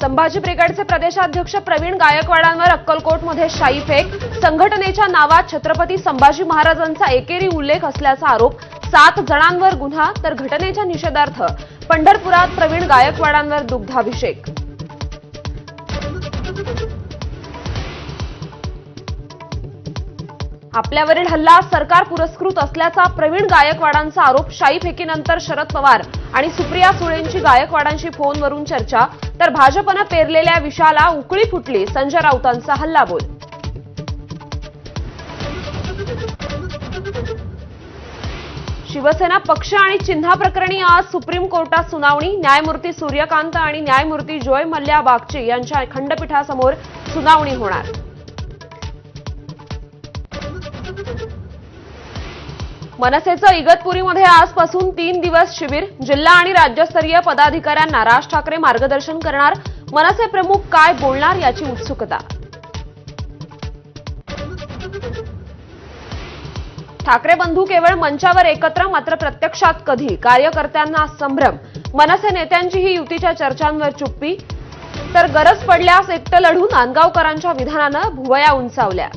संभाजी ब्रिगेडचे प्रदेशाध्यक्ष प्रवीण गायकवाडांवर अक्कलकोटमध्ये शाई फेक. संघटनेच्या नावात छत्रपती संभाजी महाराजांचा एकेरी उल्लेख असल्याचा आरोप. सात जणांवर गुन्हा तर घटनेच्या निषेधार्थ. पंढरपुरात प्रवीण गायकवाडांवर दुग्धाभिषेक. आपल्यावरील हल्ला सरकार पुरस्कृत असल्याचा प्रवीण गायकवाडांचा आरोप शाई फेकीनंतर शरद पवार आणि सुप्रिया सुळेंची गायकवाडांशी फोनवरून चर्चा तर भाजपनं पेरलेल्या विषाला उकळी फुटली संजय राऊतांचा हल्लाबोल शिवसेना पक्ष आणि चिन्हाप्रकरणी आज सुप्रीम कोर्टात सुनावणी न्यायमूर्ती सूर्यकांत आणि न्यायमूर्ती जोय मल्ल्या बागची यांच्या खंडपीठासमोर सुनावणी होणार. मनसेचं इगतपुरीमध्ये आजपासून तीन दिवस शिबिर. जिल्हा आणि राज्यस्तरीय पदाधिकाऱ्यांना राज ठाकरे मार्गदर्शन करणार. मनसे प्रमुख काय बोलणार याची उत्सुकता. ठाकरे बंधू केवळ मंचावर एकत्र मात्र प्रत्यक्षात कधी? कार्यकर्त्यांना संभ्रम. मनसे नेत्यांचीही युतीच्या चर्चांवर चुप्पी. तर गरज पडल्यास एकटं लढून नांदगावकरांच्या विधानानं भुवया उंचावल्या.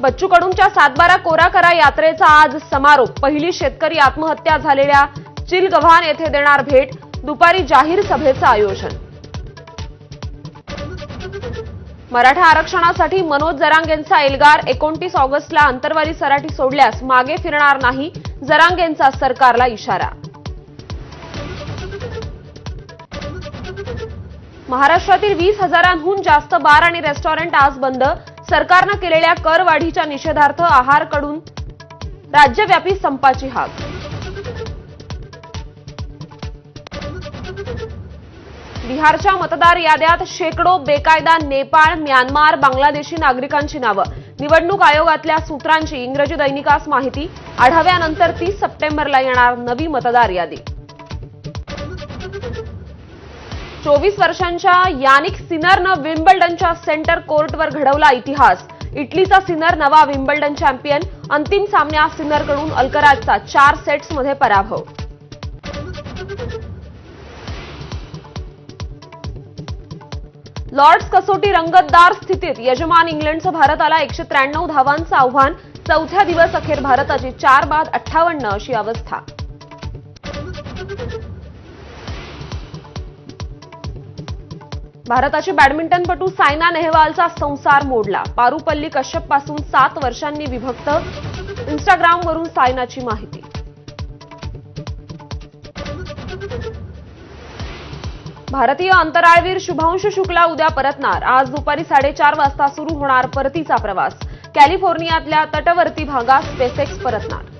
बच्चू कडूंच्या सातबारा कोरा करा यात्रेचा आज समारोप. पहिली शेतकरी आत्महत्या झालेल्या चिलगव्हाण येथे देणार भेट. दुपारी जाहीर सभेचं आयोजन. मराठा आरक्षणासाठी मनोज जरांगेंचा एल्गार. एकोणतीस ऑगस्टला अंतरवाली सराठी सोडल्यास मागे फिरणार नाही. जरांगेंचा सरकारला इशारा. महाराष्ट्रातील वीस हजारांहून जास्त बार आणि रेस्टॉरंट आज बंद. सरकारनं केलेल्या करवाढीच्या निषेधार्थ आहारकडून राज्यव्यापी संपाची हाक. बिहारच्या मतदार याद्यात शेकडो बेकायदा नेपाळ म्यानमार बांगलादेशी नागरिकांची नावं. निवडणूक आयोगातल्या सूत्रांची इंग्रजी दैनिकास माहिती. आढाव्यानंतर तीस सप्टेंबरला येणार नवी मतदार यादी. चोवीस वर्षांच्या यानिक सिनरनं विम्बल्डनच्या सेंटर कोर्टवर घडवला इतिहास. इटलीचा सिनर नवा विम्बल्डन चॅम्पियन अंतिम सामन्यात सिनरकडून अल्कराजचा चार सेट्समध्ये पराभव. लॉर्ड्स कसोटी रंगतदार स्थितीत यजमान इंग्लंडचं भारताला एकशे त्र्याण्णव धावांचं आव्हान. चौथ्या दिवस अखेर भारताची चार बाद अठ्ठावन्न अशी अवस्था. भारताची बॅडमिंटनपटू सायना नेहवालचा संसार मोडला. पारुपल्ली कश्यपपासून सात वर्षांनी विभक्त. इंस्टाग्रामवरून सायनाची माहिती. भारतीय अंतराळवीर शुभांशु शुक्ला उद्या परतणार. आज दुपारी साडेचार वाजता सुरू होणार परतीचा प्रवास. कॅलिफोर्नियातल्या तटवर्ती भागात स्पेसेक्स परतणार.